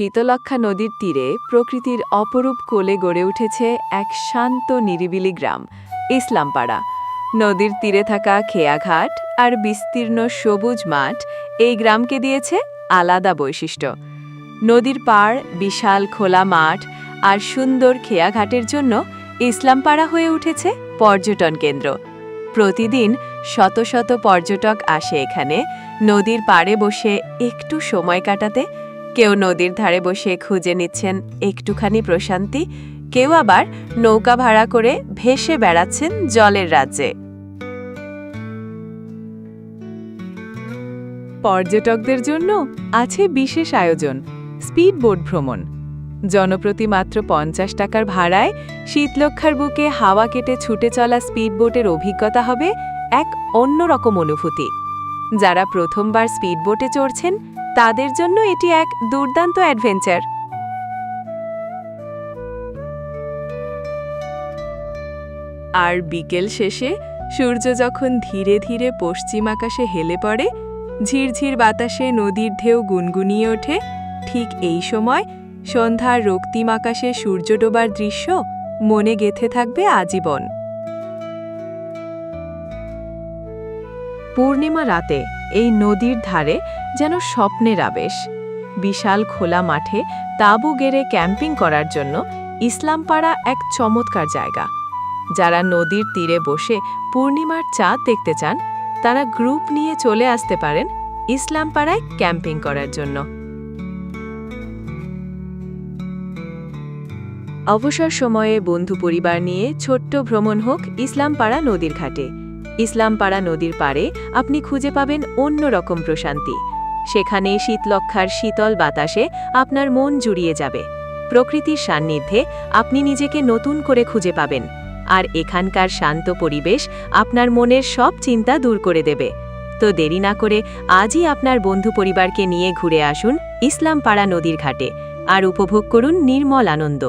শীতলক্ষা নদীর তীরে প্রকৃতির অপরূপ কোলে গড়ে উঠেছে এক শান্ত নিরিবিলি গ্রাম, ইসলামপাড়া। নদীর তীরে থাকা খেয়াঘাট আর বিস্তীর্ণ সবুজ মাঠ এই গ্রামকে দিয়েছে আলাদা বৈশিষ্ট্য। নদীর পাড়, বিশাল খোলা মাঠ আর সুন্দর খেয়াঘাটের জন্য ইসলামপাড়া হয়ে উঠেছে পর্যটন কেন্দ্র। প্রতিদিন শত শত পর্যটক আসে এখানে। নদীর পাড়ে বসে একটু সময় কাটাতে কেউ নদীর ধারে বসে খুঁজে নিচ্ছেন একটুখানি প্রশান্তি, কেউ আবার নৌকা ভাড়া করে ভেসে বেড়াচ্ছেন জলের রাজ্যে। পর্যটকদের জন্য আছে বিশেষ আয়োজন স্পিড বোট ভ্রমণ। জনপ্রতি মাত্র পঞ্চাশ টাকার ভাড়ায় শীতলক্ষার বুকে হাওয়া কেটে ছুটে চলা স্পিড বোটের অভিজ্ঞতা হবে এক অন্যরকম অনুভূতি। যারা প্রথমবার স্পিড বোটে চড়ছেন তাদের জন্য এটি এক দুর্দান্ত অ্যাডভেঞ্চার। আর বিকেল শেষে সূর্য যখন ধীরে ধীরে পশ্চিম আকাশে হেলে পড়ে, ঝিরঝির বাতাসে নদীর ঢেউ গুনগুনিয়ে ওঠে, ঠিক এই সময় সন্ধ্যার রক্তিম আকাশে সূর্য ডোবার দৃশ্য মনে গেথে থাকবে আজীবন। পূর্ণিমা রাতে এই নদীর ধারে যেন স্বপ্নের আবেশ। বিশাল খোলা মাঠে তাঁবু গেড়ে ক্যাম্পিং করার জন্য ইসলামপাড়া এক চমৎকার জায়গা। যারা নদীর তীরে বসে পূর্ণিমার চাঁদ দেখতে চান, তারা গ্রুপ নিয়ে চলে আসতে পারেন ইসলামপাড়ায় ক্যাম্পিং করার জন্য। অবসর সময়ে বন্ধু পরিবার নিয়ে ছোট্ট ভ্রমণ হোক ইসলামপাড়া নদীর ঘাটে। ইসলামপাড়া নদীর পাড়ে আপনি খুঁজে পাবেন অন্য রকম প্রশান্তি। সেখানে শীতলক্ষার শীতল বাতাসে আপনার মন জুড়িয়ে যাবে। প্রকৃতির সান্নিধ্যে আপনি নিজেকে নতুন করে খুঁজে পাবেন। আর এখানকার শান্ত পরিবেশ আপনার মনের সব চিন্তা দূর করে দেবে। তো দেরি না করে আজই আপনার বন্ধু পরিবারকে নিয়ে ঘুরে আসুন ইসলামপাড়া নদীর ঘাটে। আর উপভোগ করুন নির্মল আনন্দ।